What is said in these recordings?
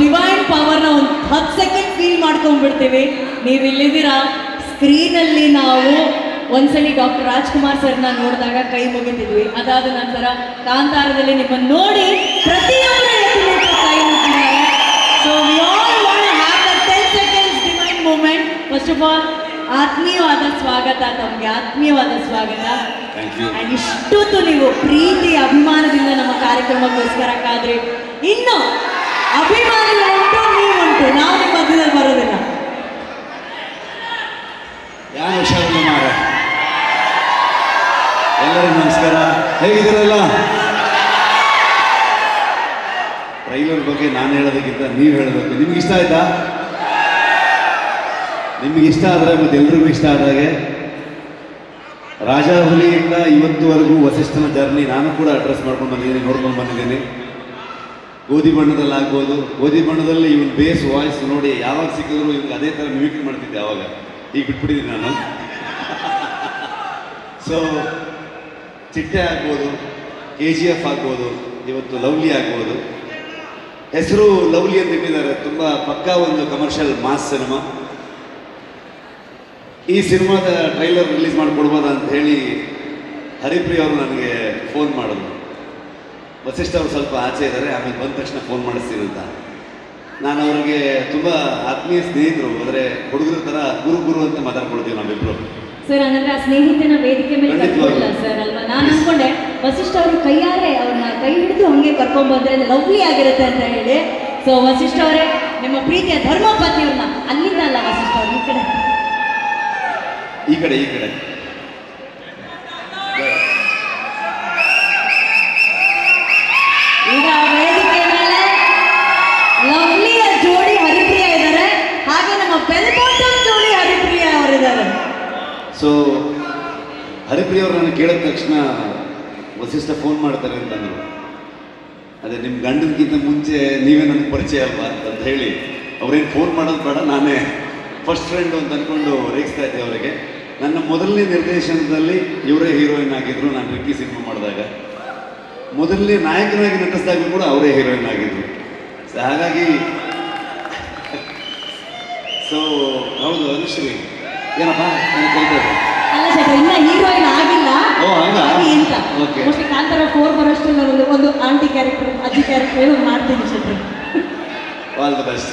Divine ಪವರ್ನ ಒಂದು ಹತ್ತು second feel ಮಾಡ್ಕೊಂಡ್ಬಿಡ್ತೀವಿ. ನೀವು ಇಲ್ಲಿದ್ದೀರಾ? ಸ್ಕ್ರೀನಲ್ಲಿ ನಾವು ಒಂದ್ಸಲಿ ಡಾಕ್ಟರ್ ರಾಜ್ಕುಮಾರ್ ಸರ್ನ ನೋಡಿದಾಗ ಕೈ ಮುಗಿತಿದ್ವಿ. ಅದಾದ ನಂತರ ಕಾಂತಾರದಲ್ಲಿ ನಿಮ್ಮನ್ನು ನೋಡಿ ಪ್ರತಿಯೊಬ್ಬರ ಕೈ ಮುಗಿದ್ದಾರೆ so we all want have the ten seconds divine moment first of all ಆತ್ಮೀಯವಾದ ಸ್ವಾಗತ ತಮಗೆ ಆತ್ಮೀಯವಾದ ಸ್ವಾಗತ. ಇಷ್ಟೊತ್ತು ನೀವು ಪ್ರೀತಿ ಅಭಿಮಾನದಿಂದ ನಮ್ಮ ಕಾರ್ಯಕ್ರಮಕ್ಕೋಸ್ಕರ ಕಾದ್ರಿ. ಇನ್ನು ಅಭಿಮಾನಿಗಳುಂಟು ನೀವುಂಟು ನಾವು ನಿಮ್ಮ ಬರೋದಿಲ್ಲ ಯಾರು ಹುಷಾರಿಲ್ಲ ಮಾರ ಎಲ್ಲರಿಗೂ ನಮಸ್ಕಾರ. ಹೇಗಿದ್ದೀರಲ್ಲ? ಟ್ರೈಲರ್ ಬಗ್ಗೆ ನಾನು ಹೇಳೋದಕ್ಕಿಂತ ನೀವು ಹೇಳಬೇಕು. ನಿಮ್ಗೆ ಇಷ್ಟ ಆಯ್ತಾ? ನಿಮ್ಗೆ ಇಷ್ಟ ಆದರೆ ಮತ್ತೆ ಎಲ್ರಿಗೂ ಇಷ್ಟ ಆದಾಗೆ ರಾಜಾಹುಲಿಯಿಂದ ಇವತ್ತುವರೆಗೂ ವಸಿಷ್ಠನ ಜರ್ನಿ ನಾನು ಕೂಡ ಅಡ್ರೆಸ್ ಮಾಡ್ಕೊಂಡು ಬಂದಿದ್ದೀನಿ, ನೋಡ್ಕೊಂಡು ಬಂದಿದ್ದೀನಿ. ಗೋಧಿ ಬಣ್ಣದಲ್ಲಿ ಆಗ್ಬೋದು. ಗೋಧಿ ಬಣ್ಣದಲ್ಲಿ ಇವನ್ ಬೇಸ್ ವಾಯ್ಸ್ ನೋಡಿ ಯಾವಾಗ ಸಿಕ್ಕಿದ್ರು ಇವ್ನಿಗೆ ಅದೇ ಥರ ಮಿಮಿಕ್ರಿ ಮಾಡ್ತಿದ್ದೆ ಯಾವಾಗ ಈಗ ಬಿಟ್ಬಿಟ್ಟಿದ್ದೀನಿ ನಾನು. ಸೊ ಚಿಟ್ಟೆ ಆಗ್ಬೋದು ಕೆ ಜಿ ಎಫ್ ಆಗ್ಬೋದು, ಇವತ್ತು ಲವ್ಲಿ ಆಗ್ಬೋದು. ಹೆಸರು ಲವ್ಲಿ ಅಂತ ಇಟ್ಟಿದ್ದಾರೆ ತುಂಬ ಪಕ್ಕಾ ಒಂದು ಕಮರ್ಷಿಯಲ್ ಮಾಸ್ ಸಿನಿಮಾ ಈ ಸಿನಿಮಾದ ಟ್ರೈಲರ್ ರಿಲೀಸ್ ಮಾಡಿಕೊಡ್ಬೋದಾ ಅಂತ ಹೇಳಿ ಹರಿಪ್ರಿಯ ಅವರು ನನಗೆ ಫೋನ್ ಮಾಡಿದ್ರು. ವಸಿಷ್ಠ ಅವರು ಸ್ವಲ್ಪ ಆಚೆ ಇದ್ದಾರೆ ಆಮೇಲೆ ಬಂದ ತಕ್ಷಣ ಫೋನ್ ಮಾಡಿಸ್ತೀನಿ ಅಂತ. ನಾನು ಅವ್ರಿಗೆ ತುಂಬ ಆತ್ಮೀಯ ಸ್ನೇಹಿತರು ಅಂದರೆ ಹುಡುಗರ ಥರ ಗುರು ಗುರು ಅಂತ ಮಾತಾಡ್ಕೊಳ್ತೀವಿ ನಾವಿಬ್ಬರು ಸರ್ ಹಂಗಂದ್ರೆ ಆ ಸ್ನೇಹಿತನ ವೇದಿಕೆ ಮೇಲೆ ಖಂಡಿತವಾಗ್ಲೂ. ಸರ್ ಅಲ್ವಾ? ನಾನು ಅನ್ಕೊಂಡೆ ವಸಿಷ್ಠ ಅವರು ಕೈಯಾರೆ ಅವ್ರನ್ನ ಕೈ ಹಿಡಿದು ಹಂಗೆ ಕರ್ಕೊಂಡ್ಬಂದ್ರೆ ಲವ್ಲಿ ಆಗಿರುತ್ತೆ ಅಂತ ಹೇಳಿ. ಸೊ ವಸಿಷ್ಠ ಅವರೇ ನಿಮ್ಮ ಪ್ರೀತಿಯ ಧರ್ಮಪತಿಯವ್ರನ್ನ ಅಲ್ಲಿಂದ ಅಲ್ಲ ವಸಿಷ್ಠ ಅವ್ರು ಈ ಕಡೆ. ಈ ಕಡೆ ಈ ಕಡೆ ಈಗ ವೇದಿಕೆ ಮೇಲೆ ಲವ್ಲಿಯ ಜೋಡಿ ಹರಿಪ್ರಿಯ ಇದ್ದಾರೆ ಹಾಗೆ ನಮ್ಮ ಬೆಲ್ ಬಾಟಮ್ ಜೋಡಿ ಹರಿಪ್ರಿಯ ಅವರಿದ್ದಾರೆ ಸೊ ಹರಿಪ್ರಿಯ ಅವರು ನನಗೆ ಕೇಳಿದ ತಕ್ಷಣ ವಸಿಷ್ಠ ಫೋನ್ ಮಾಡ್ತಾರೆ ಅಂತಂದರು ಅದೇ ನಿಮ್ಮ ಗಂಡನಿಗಿಂತ ಮುಂಚೆ ನೀವೇ ನನಗೆ ಪರಿಚಯ ಅಲ್ವಾ ಅಂತ ಹೇಳಿ ಅವ್ರೇನು ಫೋನ್ ಮಾಡೋದು ಬೇಡ, ನಾನೇ ಫಸ್ಟ್ ಫ್ರೆಂಡು ಅಂತ ಅಂದ್ಕೊಂಡು ರೇಗಿಸ್ತಾ ಇದ್ದೆ ಅವರಿಗೆ. ನನ್ನ ಮೊದಲನೇ ನಿರ್ದೇಶನದಲ್ಲಿ ಇವರೇ ಹೀರೋಯಿನ್ ಆಗಿದ್ರು, ನಾನು ರಿಕ್ಕಿ ಸಿನಿಮಾ ಮಾಡಿದಾಗ. ಮೊದಲನೇ ನಾಯಕನಾಗಿ ನಟಿಸಿದಾಗ ಕೂಡ ಅವರೇ ಹೀರೋಯಿನ್ ಆಗಿದ್ರು. ಸೊ ಹಾಗಾಗಿ ಸೊ ಹೌದು, ಅನುಶ್ರೀ. ಏನಪ್ಪ? ನಾನು ಕಲಿತೇವೆ ಅಲ್ಲ ಸರ್ ಇನ್ನ ಹೀರೋಯಿನ್ ಆಗಿಲ್ಲ. ಓ, ಹಂಗಾ? ಆಗಿ ಅಂತ Okay. ಮೋಸ್ಟ್ಲಿ ಕಾಂತಾರ ಫೋರ್ ಬರೋಷ್ಟು ಒಂದು ಒಂದು ಆಂಟಿ ಕ್ಯಾರೆಕ್ಟರ್ ಅಜ್ಜಿ ಕ್ಯಾರೆಕ್ಟರ್ ಏನೋ ಮಾಡ್ತೀನಿ Shetty all the best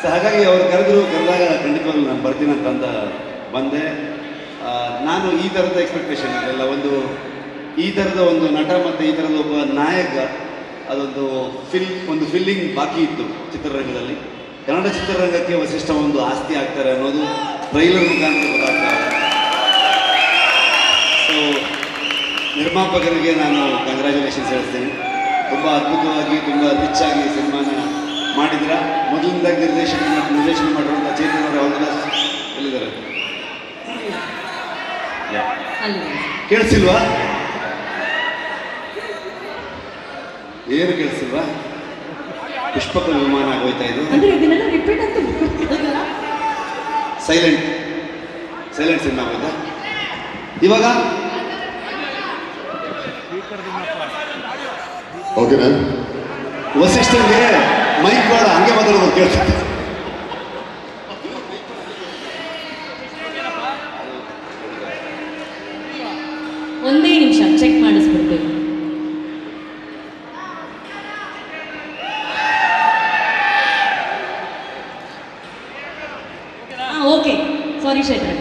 so ಹಾಗಾಗಿ ಅವ್ರು ಕರೆದ್ರು ಕರೆದಾಗ ಖಂಡಿತವಾಗ್ಲೂ ನಾನು ಬರ್ತೀನಿ ಅಂತಂದ ಬಂದೆ. ಆ, ನಾನು ಈ ಥರದ ಎಕ್ಸ್ಪೆಕ್ಟೇಷನ್ ಇರಲಿಲ್ಲ ಒಂದು ಈ ಥರದ ಒಂದು ನಟ ಮತ್ತು ಈ ಥರದ ಒಬ್ಬ ನಾಯಕ ಅದೊಂದು ಫಿಲ್ ಒಂದು ಫಿಲ್ಲಿಂಗ್ ಬಾಕಿ ಇತ್ತು ಚಿತ್ರರಂಗದಲ್ಲಿ. ಕನ್ನಡ ಚಿತ್ರರಂಗಕ್ಕೆ ವಸಿಷ್ಠ ಒಂದು ಆಸ್ತಿ ಆಗ್ತಾರೆ ಅನ್ನೋದು ಟ್ರೈಲರ್ ಮುಖಾಂತರ ಸೊ ನಿರ್ಮಾಪಕರಿಗೆ ನಾನು ಕಂಗ್ರ್ಯಾಚುಲೇಷನ್ಸ್ ಹೇಳ್ತೀನಿ. ತುಂಬ ಅದ್ಭುತವಾಗಿ, ತುಂಬ ರಿಚ್ ಆಗಿ ಸಿನಿಮಾನ ಮಾಡಿದ್ರ ಮೊದಲಿಂದಾಗಿ ನಿರ್ದೇಶನ ನಿರ್ದೇಶನ ಮಾಡಿರುವಂಥ ಚೇತನ್ ಅವರು ಅವ್ರನ್ನ ಎಲ್ಲಿದ್ದಾರೆ? ಕೇಳಿಸಿಲ್ವಾ? ಏನು ಕೇಳಿಸಿಲ್ವಾ? ಪುಷ್ಪಕ ವಿಮಾನ ಆಗೋಯ್ತಾ ಇದು ಅಂದ್ರೆ ಇದನ್ನೆಲ್ಲ ರಿಪೀಟ್ ಅಂತ ಗೊತ್ತಿಲ್ಲ ಸೈಲೆಂಟ್ ಸೈಲೆಂಟ್ ಸಿನಿಮಾ ಆಗೋಯ್ತಾ ಇವಾಗ? ಓಕೆನಾ ವಸಿಷ್ಠನಿಗೆ ಮೈಕ್ ಬೇಡ ಹಂಗೆ ಮಾತಾಡೋದು ಕೇಳ್ತಾರೆ ಒಂದೇ ನಿಮಿಷ ಚೆಕ್ ಮಾಡಿಸ್ಬಿಡ್ತೇವೆ ಓಕೆ ಸಾರಿ ಶೆಟ್ರೆ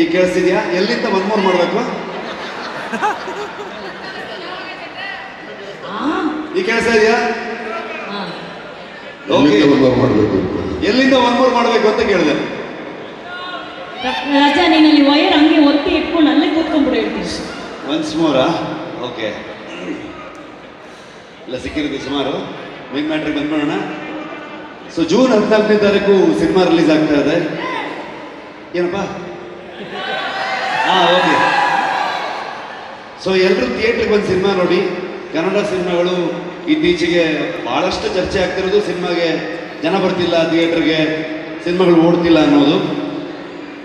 ಈಗ ಕೇಳಿಸಿದ್ಯಾ ಎಲ್ಲಿಂದ ಒನ್ ಮೂರ್ ಮಾಡಬೇಕು ಈ ಕೇಳಿಸ್ತಾ ಇದೆಯಾ? ಓಕೆ ಎಲ್ಲಿಂದ ಒಂದು ಮಾಡಬೇಕು ಎಲ್ಲಿಂದ ಒನ್ ಮೂರ್ ಮಾಡಬೇಕು ಅಂತ ಕೇಳಿದೆ. ರಾಜಾ ನೀನಲ್ಲಿ ವೈರ್ ಹಂಗೆ ಒತ್ತಿ ಇಟ್ಕೊಂಡು ಅಲ್ಲೇ ಕೂತ್ಕೊಂಡ್ಬಿಡು ಹೇಳ್ತೀನಿ. ಒನ್ಸ್ ಮೋರಾ ಓಕೆ ಇಲ್ಲ ಸಿಕ್ಕಿರೋದು ಸುಮಾರು. ಮೇನ್ ಮ್ಯಾಟ್ರಿಗೆ ಬಂದ್ಬಿಡೋಣ. ಸೊ ಜೂನ್ ಹದಿನಾಲ್ಕನೇ ತಾರೀಕು ಸಿನಿಮಾ ರಿಲೀಸ್ ಆಗ್ತಾ ಇದೆ. ಏನಪ್ಪ? ಹಾಂ, ಓಕೆ. ಸೊ ಎಲ್ಲರೂ ಥಿಯೇಟ್ರಿಗೆ ಬಂದು ಸಿನಿಮಾ ನೋಡಿ. ಕನ್ನಡ ಸಿನಿಮಾಗಳು ಇತ್ತೀಚೆಗೆ ಭಾಳಷ್ಟು ಚರ್ಚೆ ಆಗ್ತಿರೋದು ಸಿನಿಮಾಗೆ ಜನ ಬರ್ತಿಲ್ಲ ಥಿಯೇಟ್ರಿಗೆ ಸಿನಿಮಾಗಳು ಓಡ್ತಿಲ್ಲ ಅನ್ನೋದು.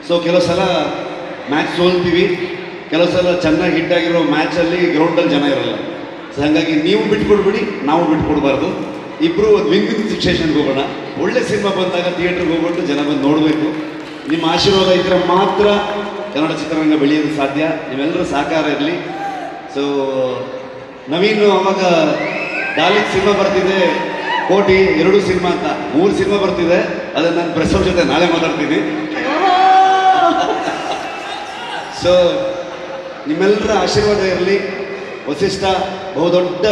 ಸೊ ಕೆಲವು ಸಲ ಮ್ಯಾಚ್ ಸೋಲ್ತೀವಿ. ಕೆಲವು ಸಲ ಚೆನ್ನಾಗಿ ಹಿಟ್ ಆಗಿರೋ ಮ್ಯಾಚಲ್ಲಿ ಗ್ರೌಂಡಲ್ಲಿ ಜನ ಇರಲ್ಲ. ಸೊ ಹಾಗಾಗಿ ನೀವು ಬಿಟ್ಕೊಡ್ಬಿಡಿ, ನಾವು ಬಿಟ್ಕೊಡ್ಬಾರ್ದು. ಇಬ್ಬರು ಒಂದು ವಿಂಗ್ ವಿಂಗ್ ಸಿಚುವೇಷನ್ಗೆ ಹೋಗೋಣ. ಒಳ್ಳೆ ಸಿನಿಮಾ ಬಂದಾಗ ಥಿಯೇಟ್ರಿಗೆ ಹೋಗ್ಬಿಟ್ಟು ಜನ ಬಂದು ನೋಡಬೇಕು. ನಿಮ್ಮ ಆಶೀರ್ವಾದ ಇದ್ರೆ ಮಾತ್ರ ಕನ್ನಡ ಚಿತ್ರರಂಗ ಬೆಳೆಯೋದು ಸಾಧ್ಯ. ನಿಮ್ಮೆಲ್ಲರೂ ಸಹಕಾರ ಇರಲಿ. ಸೊ ನವೀನ್ ಅವಾಗ ಡಾಲಿಕ್ ಸಿನಿಮಾ ಬರ್ತಿದೆ, ಕೋಟಿ ಎರಡು ಸಿನಿಮಾ ಅಂತ. ಮೂರು ಸಿನಿಮಾ ಬರ್ತಿದೆ. ಅದನ್ನು ನಾನು ಪ್ರೆಸ್ ಜೊತೆ ನಾಳೆ ಮಾತಾಡ್ತೀನಿ. ಸೊ ನಿಮ್ಮೆಲ್ಲರ ಆಶೀರ್ವಾದ ಇರಲಿ. ವಸಿಷ್ಠ ಬಹುದೊಡ್ಡ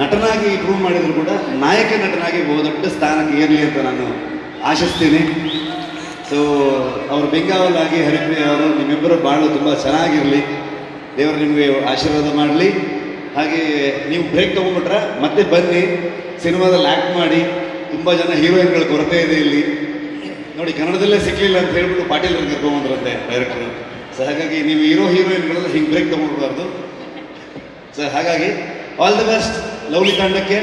ನಟನಾಗಿ ಪ್ರೂವ್ ಮಾಡಿದ್ರು ಕೂಡ ನಾಯಕ ನಟನಾಗಿ ಬಹುದೊಡ್ಡ ಸ್ಥಾನಕ್ಕೆ ಏರಲಿ ಅಂತ ನಾನು ಆಶಿಸ್ತೀನಿ. ಸೊ ಅವರು ಬೆಂಗಾವಲಾಗಿ ಹರಿಪ್ರಿಯ ಅವರು ನಿಮ್ಮಿಬ್ಬರು ಬಾಳು ತುಂಬ ಚೆನ್ನಾಗಿರಲಿ. ದೇವರು ನಿಮಗೆ ಆಶೀರ್ವಾದ ಮಾಡಲಿ. ಹಾಗೆ ನೀವು ಬ್ರೇಕ್ ತೊಗೊಂಡ್ಬಿಟ್ರೆ ಮತ್ತೆ ಬನ್ನಿ. ಸಿನಿಮಾದಲ್ಲಿ ಆ್ಯಕ್ಟ್ ಮಾಡಿ. ತುಂಬ ಜನ ಹೀರೋಯಿನ್ಗಳ ಕೊರತೆ ಇದೆ ಇಲ್ಲಿ. ನೋಡಿ, ಕನ್ನಡದಲ್ಲೇ ಸಿಕ್ಕಲಿಲ್ಲ ಅಂತ ಹೇಳ್ಬಿಟ್ಟು ಪಾಟೀಲ್ ಕರ್ಕೊಂಬಂದ್ರಂತೆ ಡೈರೆಕ್ಟರ್ ಸೊ ಹಾಗಾಗಿ ನೀವು ಹೀರೋ ಹೀರೋಯಿನ್ಗಳೆಲ್ಲ ಹಿಂಗೆ ಬ್ರೇಕ್ ತೊಗೊಂಡ್ಬಾರ್ದು ಸೊ ಹಾಗಾಗಿ ಆಲ್ ದಿ ಬೆಸ್ಟ್ ಲವ್ಲಿ ತಂಡಕ್ಕೆ.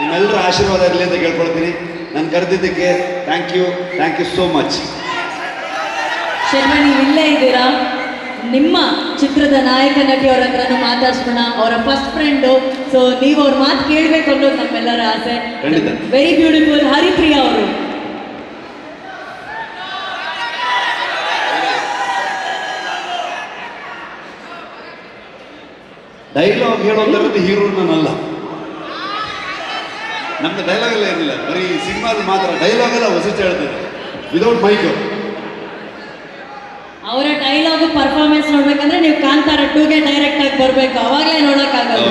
ನಿಮ್ಮೆಲ್ಲರ ಆಶೀರ್ವಾದ ಇರಲಿ ಅಂತ ಕೇಳ್ಕೊಳ್ತೀನಿ. ನಾನು ಕರೆದಿದ್ದಕ್ಕೆ thank you thank you so much Sharma ನೀವು ಇಲ್ಲೇ ಇದ್ದೀರಾ? ನಿಮ್ಮ ಚಿತ್ರದ ನಾಯಕ ನಟಿ ಅವ್ರ ಹತ್ರನೂ ಮಾತಾಡ್ಸೋಣ. ಅವರ ಫಸ್ಟ್ ಫ್ರೆಂಡು ಸೊ ನೀವು ಅವ್ರ ಮಾತು ಕೇಳಬೇಕು ಅನ್ನೋದು ನಮ್ಮೆಲ್ಲರ ಆಸೆ. ಖಂಡಿತ. ವೆರಿ ಬ್ಯೂಟಿಫುಲ್ ಹರಿಪ್ರಿಯಾ ಅವರು. ಡೈಲಾಗ್ ಹೇಳೋದರದ್ದು ಹೀರೋ ನಾನಲ್ಲ ನಮ್ದು ಡೈಲಾಗ್ ಎಲ್ಲ ಏನಿಲ್ಲ ಬರೀ ಸಿನಿಮಾದ ಮಾತ್ರ ಡೈಲಾಗ್ ಎಲ್ಲ ಹೊಸ ಹೇಳ್ತಿದ್ರು ವಿದೌಟ್ ಮೈಕ್ ಅವರ ಡೈಲಾಗು ಪರ್ಫಾರ್ಮೆನ್ಸ್ ನೋಡ್ಬೇಕಂದ್ರೆ ನೀವು ಕಾಂತಾರ ಟೂಗೆ ಡೈರೆಕ್ಟ್ ಆಗಿ ಬರಬೇಕು. ಅವಾಗಲೇ ನೋಡೋಕ್ಕಾಗಲ್ಲ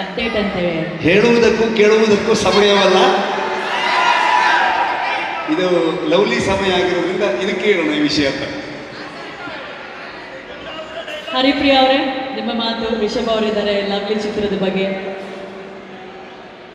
ಅಪ್ಡೇಟ್ ಹೇಳುವುದಕ್ಕೂ ಕೇಳುವುದಕ್ಕೂ ಸಮಯವಲ್ಲ. ಇದು ಲವ್ಲಿ ಸಮಯ ಆಗಿರೋದ್ರಿಂದ ಇದಕ್ಕೆ ಹೇಳೋಣ ಈ ವಿಷಯ ಅಂತ ಹರಿಪ್ರಿಯಾ ಅವರೇ ನಿಮ್ಮ ಮಾತು ರಿಷಭ್ ಅವರಿದ್ದಾರೆ ಲವ್ಲಿ ಚಿತ್ರದ ಬಗ್ಗೆ.